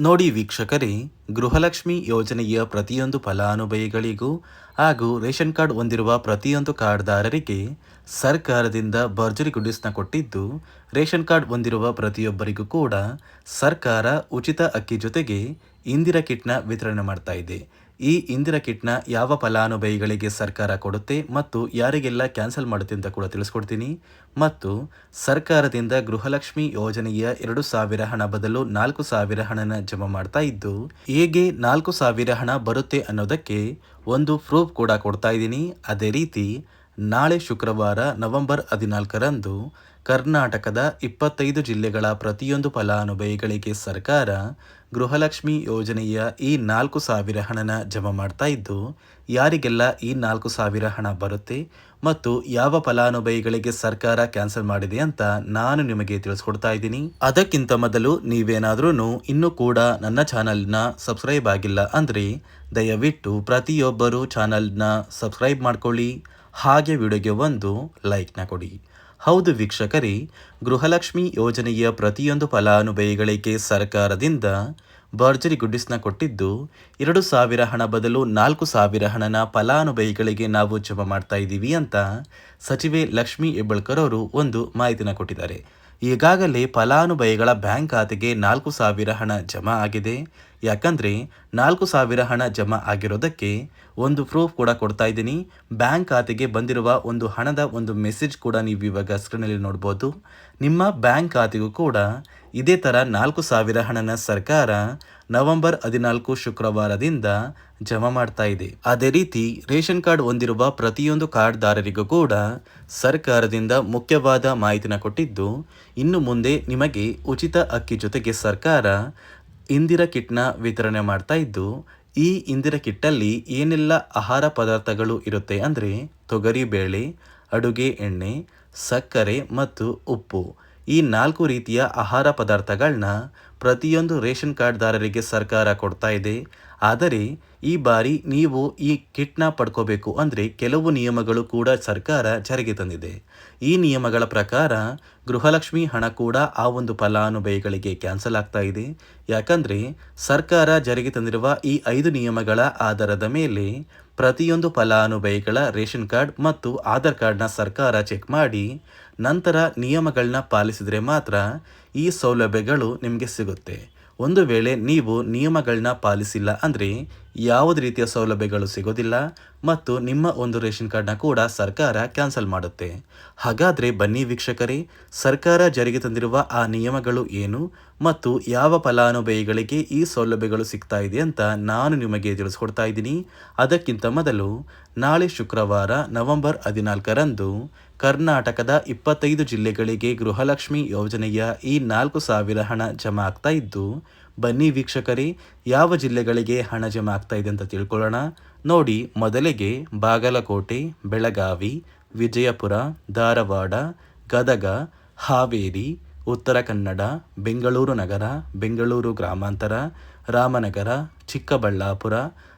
ನೋಡಿ ವೀಕ್ಷಕರೇ, ಗೃಹಲಕ್ಷ್ಮಿ ಯೋಜನೆಯ ಪ್ರತಿಯೊಂದು ಫಲಾನುಭವಿಗಳಿಗೂ ಹಾಗೂ ರೇಷನ್ ಕಾರ್ಡ್ ಹೊಂದಿರುವ ಪ್ರತಿಯೊಂದು ಕಾರ್ಡ್ದಾರರಿಗೆ ಸರ್ಕಾರದಿಂದ ಭರ್ಜರಿ ಗುಡಿಸ್ನ ಕೊಟ್ಟಿದ್ದು, ರೇಷನ್ ಕಾರ್ಡ್ ಹೊಂದಿರುವ ಪ್ರತಿಯೊಬ್ಬರಿಗೂ ಕೂಡ ಸರ್ಕಾರ ಉಚಿತ ಅಕ್ಕಿ ಜೊತೆಗೆ ಇಂದಿರಾ ಕಿಟ್ನ ವಿತರಣೆ ಮಾಡ್ತಾ ಇದೆ. ಈ ಇಂದಿರಾ ಕಿಟ್ನ ಯಾವ ಫಲಾನುಭವಿಗಳಿಗೆ ಸರ್ಕಾರ ಕೊಡುತ್ತೆ ಮತ್ತು ಯಾರಿಗೆಲ್ಲ ಕ್ಯಾನ್ಸಲ್ ಮಾಡುತ್ತೆ ಅಂತ ಕೂಡ ತಿಳಿಸ್ಕೊಡ್ತೀನಿ. ಮತ್ತು ಸರ್ಕಾರದಿಂದ ಗೃಹಲಕ್ಷ್ಮಿ ಯೋಜನೆಯ ಎರಡು ಸಾವಿರ ಹಣ ಬದಲು ನಾಲ್ಕು ಸಾವಿರ ಹಣನ ಜಮಾ ಮಾಡ್ತಾ ಇದ್ದು, ಹೇಗೆ ನಾಲ್ಕು ಸಾವಿರ ಹಣ ಬರುತ್ತೆ ಅನ್ನೋದಕ್ಕೆ ಒಂದು ಪ್ರೂಫ್ ಕೂಡ ಕೊಡ್ತಾ ಇದ್ದೀನಿ. ಅದೇ ರೀತಿ ನಾಳೆ ಶುಕ್ರವಾರ ನವೆಂಬರ್ ಹದಿನಾಲ್ಕರಂದು ಕರ್ನಾಟಕದ ಇಪ್ಪತ್ತೈದು ಜಿಲ್ಲೆಗಳ ಪ್ರತಿಯೊಂದು ಫಲಾನುಭವಿಗಳಿಗೆ ಸರ್ಕಾರ ಗೃಹಲಕ್ಷ್ಮಿ ಯೋಜನೆಯ ಈ ನಾಲ್ಕು ಸಾವಿರ ಹಣನ ಜಮಾ ಮಾಡ್ತಾ ಇದ್ದು, ಯಾರಿಗೆಲ್ಲ ಈ ನಾಲ್ಕು ಸಾವಿರ ಹಣ ಬರುತ್ತೆ ಮತ್ತು ಯಾವ ಫಲಾನುಭವಿಗಳಿಗೆ ಸರ್ಕಾರ ಕ್ಯಾನ್ಸಲ್ ಮಾಡಿದೆ ಅಂತ ನಾನು ನಿಮಗೆ ತಿಳಿಸ್ಕೊಡ್ತಾ ಇದ್ದೀನಿ. ಅದಕ್ಕಿಂತ ಮೊದಲು ನೀವೇನಾದ್ರೂ ಇನ್ನೂ ಕೂಡ ನನ್ನ ಚಾನಲ್ನ ಸಬ್ಸ್ಕ್ರೈಬ್ ಆಗಿಲ್ಲ ಅಂದರೆ ದಯವಿಟ್ಟು ಪ್ರತಿಯೊಬ್ಬರು ಚಾನಲ್ನ ಸಬ್ಸ್ಕ್ರೈಬ್ ಮಾಡ್ಕೊಳ್ಳಿ. ಹಾಗೆ ವಿಡಿಯೋಗೆ ಒಂದು ಲೈಕ್ನ ಕೊಡಿ. ಹೌದು ವೀಕ್ಷಕರೇ, ಗೃಹಲಕ್ಷ್ಮಿ ಯೋಜನೆಯ ಪ್ರತಿಯೊಂದು ಫಲಾನುಭವಿಗಳಿಗೆ ಸರ್ಕಾರದಿಂದ ಭರ್ಜರಿ ಗುಡ್ಡಿಸ್ನ ಕೊಟ್ಟಿದ್ದು, ಎರಡು ಸಾವಿರ ಹಣ ಬದಲು ನಾಲ್ಕು ಸಾವಿರ ಹಣನ ಫಲಾನುಭವಿಗಳಿಗೆ ನಾವು ಜಮಾ ಮಾಡ್ತಾ ಇದ್ದೀವಿ ಅಂತ ಸಚಿವೆ ಲಕ್ಷ್ಮಿ ಹೆಬ್ಬಳ್ಕರ್ ಅವರು ಒಂದು ಮಾಹಿತಿನ ಕೊಟ್ಟಿದ್ದಾರೆ. ಈಗಾಗಲೇ ಫಲಾನುಭವಿಗಳ ಬ್ಯಾಂಕ್ ಖಾತೆಗೆ ನಾಲ್ಕು ಸಾವಿರ ಹಣ ಜಮಾ ಆಗಿದೆ. ಯಾಕಂದರೆ ನಾಲ್ಕು ಸಾವಿರ ಹಣ ಜಮಾ ಆಗಿರೋದಕ್ಕೆ ಒಂದು ಪ್ರೂಫ್ ಕೂಡ ಕೊಡ್ತಾ ಇದ್ದೀನಿ. ಬ್ಯಾಂಕ್ ಖಾತೆಗೆ ಬಂದಿರುವ ಒಂದು ಹಣದ ಒಂದು ಮೆಸೇಜ್ ಕೂಡ ನೀವು ಇವಾಗ ಸ್ಕ್ರೀನಲ್ಲಿ ನೋಡ್ಬೋದು. ನಿಮ್ಮ ಬ್ಯಾಂಕ್ ಖಾತೆಗೂ ಕೂಡ ಇದೇ ಥರ ನಾಲ್ಕು ಸಾವಿರ ಹಣನ ಸರ್ಕಾರ ನವೆಂಬರ್ ಹದಿನಾಲ್ಕು ಶುಕ್ರವಾರದಿಂದ ಜಮಾ ಮಾಡ್ತಾ ಇದೆ. ಅದೇ ರೀತಿ ರೇಷನ್ ಕಾರ್ಡ್ ಹೊಂದಿರುವ ಪ್ರತಿಯೊಂದು ಕಾರ್ಡ್ದಾರರಿಗೂ ಕೂಡ ಸರ್ಕಾರದಿಂದ ಮುಖ್ಯವಾದ ಮಾಹಿತಿನ ಕೊಟ್ಟಿದ್ದು ಇನ್ನು ಮುಂದೆ ನಿಮಗೆ ಉಚಿತ ಅಕ್ಕಿ ಜೊತೆಗೆ ಸರ್ಕಾರ ಇಂದಿರಾ ಕಿಟ್ನ ವಿತರಣೆ ಮಾಡ್ತಾ ಇದ್ದು, ಈ ಇಂದಿರಾ ಕಿಟ್ಟಲ್ಲಿ ಏನೆಲ್ಲ ಆಹಾರ ಪದಾರ್ಥಗಳು ಇರುತ್ತೆ ಅಂದರೆ ತೊಗರಿ ಬೇಳೆ, ಅಡುಗೆ ಎಣ್ಣೆ, ಸಕ್ಕರೆ ಮತ್ತು ಉಪ್ಪು. ಈ ನಾಲ್ಕು ರೀತಿಯ ಆಹಾರ ಪದಾರ್ಥಗಳನ್ನ ಪ್ರತಿಯೊಂದು ರೇಷನ್ ಕಾರ್ಡ್ದಾರರಿಗೆ ಸರ್ಕಾರ ಕೊಡ್ತಾ ಇದೆ. ಆದರೆ ಈ ಬಾರಿ ನೀವು ಈ ಕಿಟ್ನ ಪಡ್ಕೋಬೇಕು ಅಂದರೆ ಕೆಲವು ನಿಯಮಗಳು ಕೂಡ ಸರ್ಕಾರ ಜಾರಿಗೆ ತಂದಿದೆ. ಈ ನಿಯಮಗಳ ಪ್ರಕಾರ ಗೃಹಲಕ್ಷ್ಮಿ ಹಣ ಕೂಡ ಆ ಒಂದು ಫಲಾನುಭವಿಗಳಿಗೆ ಕ್ಯಾನ್ಸಲ್ ಆಗ್ತಾ ಇದೆ. ಯಾಕಂದರೆ ಸರ್ಕಾರ ಜಾರಿಗೆ ತಂದಿರುವ ಈ ಐದು ನಿಯಮಗಳ ಆಧಾರದ ಮೇಲೆ ಪ್ರತಿಯೊಂದು ಫಲಾನುಭವಿಗಳ ರೇಷನ್ ಕಾರ್ಡ್ ಮತ್ತು ಆಧಾರ್ ಕಾರ್ಡ್ನ ಸರ್ಕಾರ ಚೆಕ್ ಮಾಡಿ ನಂತರ ನಿಯಮಗಳನ್ನ ಪಾಲಿಸಿದರೆ ಮಾತ್ರ ಈ ಸೌಲಭ್ಯಗಳು ನಿಮಗೆ ಸಿಗುತ್ತೆ. ಒಂದು ವೇಳೆ ನೀವು ನಿಯಮಗಳನ್ನ ಪಾಲಿಸಿಲ್ಲ ಅಂದರೆ ಯಾವುದೇ ರೀತಿಯ ಸೌಲಭ್ಯಗಳು ಸಿಗೋದಿಲ್ಲ ಮತ್ತು ನಿಮ್ಮ ಒಂದು ರೇಷನ್ ಕಾರ್ಡ್ನ ಕೂಡ ಸರ್ಕಾರ ಕ್ಯಾನ್ಸಲ್ ಮಾಡುತ್ತೆ. ಹಾಗಾದರೆ ಬನ್ನಿ ವೀಕ್ಷಕರೇ, ಸರ್ಕಾರ ಜಾರಿಗೆ ತಂದಿರುವ ಆ ನಿಯಮಗಳು ಏನು ಮತ್ತು ಯಾವ ಫಲಾನುಭವಿಗಳಿಗೆ ಈ ಸೌಲಭ್ಯಗಳು ಸಿಗ್ತಾ ಇದೆ ಅಂತ ನಾನು ನಿಮಗೆ ತಿಳಿಸ್ಕೊಡ್ತಾ ಇದ್ದೀನಿ. ಅದಕ್ಕಿಂತ ಮೊದಲು, ನಾಳೆ ಶುಕ್ರವಾರ ನವೆಂಬರ್ ಹದಿನಾಲ್ಕರಂದು ಕರ್ನಾಟಕದ ಇಪ್ಪತ್ತೈದು ಜಿಲ್ಲೆಗಳಿಗೆ ಗೃಹಲಕ್ಷ್ಮಿ ಯೋಜನೆಯ ಈ ನಾಲ್ಕು ಸಾವಿರ ಹಣ ಜಮಾ ಆಗ್ತಾ ಇದ್ದು ಬನ್ನಿ ವೀಕ್ಷಕರೇ, ಯಾವ ಜಿಲ್ಲೆಗಳಿಗೆ ಹಣ ಜಮಾ ಆಗ್ತಾ ಇದೆ ಅಂತ ತಿಳ್ಕೊಳ್ಳೋಣ. ನೋಡಿ, ಮೊದಲಿಗೆ ಬಾಗಲಕೋಟೆ, ಬೆಳಗಾವಿ, ವಿಜಯಪುರ, ಧಾರವಾಡ, ಗದಗ, ಹಾವೇರಿ, ಉತ್ತರ ಕನ್ನಡ, ಬೆಂಗಳೂರು ನಗರ, ಬೆಂಗಳೂರು ಗ್ರಾಮಾಂತರ, ರಾಮನಗರ, ಚಿಕ್ಕಬಳ್ಳಾಪುರ,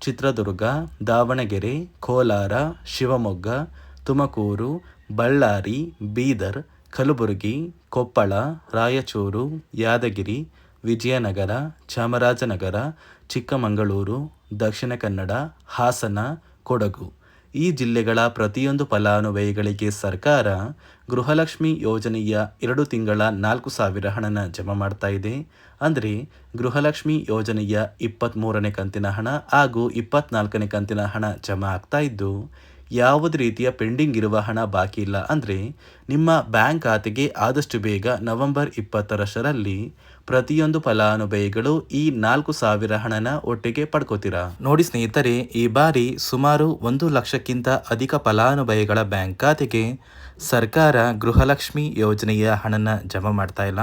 ಚಿತ್ರದುರ್ಗ, ದಾವಣಗೆರೆ, ಕೋಲಾರ, ಶಿವಮೊಗ್ಗ, ತುಮಕೂರು, ಬಳ್ಳಾರಿ, ಬೀದರ್, ಕಲಬುರಗಿ, ಕೊಪ್ಪಳ, ರಾಯಚೂರು, ಯಾದಗಿರಿ ವಿಜಯನಗರ, ಚಾಮರಾಜನಗರ, ಚಿಕ್ಕಮಗಳೂರು, ದಕ್ಷಿಣ ಕನ್ನಡ, ಹಾಸನ, ಕೊಡಗು. ಈ ಜಿಲ್ಲೆಗಳ ಪ್ರತಿಯೊಂದು ಫಲಾನುಭವಿಗಳಿಗೆ ಸರ್ಕಾರ ಗೃಹಲಕ್ಷ್ಮಿ ಯೋಜನೆಯ ಎರಡು ತಿಂಗಳ ನಾಲ್ಕು ಸಾವಿರ ಹಣನ ಜಮಾ ಮಾಡ್ತಾ ಇದೆ. ಅಂದರೆ ಗೃಹಲಕ್ಷ್ಮಿ ಯೋಜನೆಯ ಇಪ್ಪತ್ತ್ಮೂರನೇ ಕಂತಿನ ಹಣ ಹಾಗೂ ಇಪ್ಪತ್ನಾಲ್ಕನೇ ಕಂತಿನ ಹಣ ಜಮಾ ಆಗ್ತಾ ಇದ್ದು ಯಾವುದೇ ರೀತಿಯ ಪೆಂಡಿಂಗ್ ಇರುವ ಹಣ ಬಾಕಿ ಇಲ್ಲ ಅಂದರೆ ನಿಮ್ಮ ಬ್ಯಾಂಕ್ ಖಾತೆಗೆ ಆದಷ್ಟು ಬೇಗ ನವೆಂಬರ್ ಇಪ್ಪತ್ತರಷ್ಟರಲ್ಲಿ ಪ್ರತಿಯೊಂದು ಫಲಾನುಭವಿಗಳು ಈ ನಾಲ್ಕು ಸಾವಿರ ಹಣನ ಒಟ್ಟಿಗೆ ಪಡ್ಕೋತೀರಾ? ನೋಡಿ ಸ್ನೇಹಿತರೆ, ಈ ಬಾರಿ ಸುಮಾರು ಒಂದು ಲಕ್ಷಕ್ಕಿಂತ ಅಧಿಕ ಫಲಾನುಭವಿಗಳ ಬ್ಯಾಂಕ್ ಖಾತೆಗೆ ಸರ್ಕಾರ ಗೃಹಲಕ್ಷ್ಮಿ ಯೋಜನೆಯ ಹಣನ ಜಮಾ ಮಾಡ್ತಾ ಇಲ್ಲ.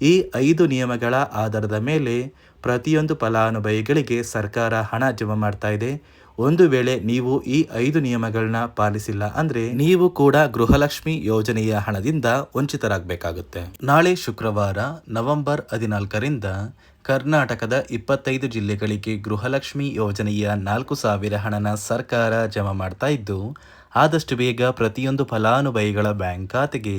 ಈ ಐದು ನಿಯಮಗಳ ಆಧಾರದ ಮೇಲೆ ಪ್ರತಿಯೊಂದು ಫಲಾನುಭವಿಗಳಿಗೆ ಸರ್ಕಾರ ಹಣ ಜಮಾ ಮಾಡ್ತಾ ಇದೆ. ಒಂದು ವೇಳೆ ನೀವು ಈ ಐದು ನಿಯಮಗಳನ್ನ ಪಾಲಿಸಿಲ್ಲ ಅಂದ್ರೆ ನೀವು ಕೂಡ ಗೃಹಲಕ್ಷ್ಮಿ ಯೋಜನೆಯ ಹಣದಿಂದ ವಂಚಿತರಾಗಬೇಕಾಗುತ್ತೆ. ನಾಳೆ ಶುಕ್ರವಾರ, ನವೆಂಬರ್ ಹದಿನಾಲ್ಕರಿಂದ ಕರ್ನಾಟಕದ ಇಪ್ಪತ್ತೈದು ಜಿಲ್ಲೆಗಳಿಗೆ ಗೃಹಲಕ್ಷ್ಮಿ ಯೋಜನೆಯ ನಾಲ್ಕು ಸಾವಿರ ಹಣನ ಸರ್ಕಾರ ಜಮಾ ಮಾಡ್ತಾ ಇದ್ದು, ಆದಷ್ಟು ಬೇಗ ಪ್ರತಿಯೊಂದು ಫಲಾನುಭವಿಗಳ ಬ್ಯಾಂಕ್ ಖಾತೆಗೆ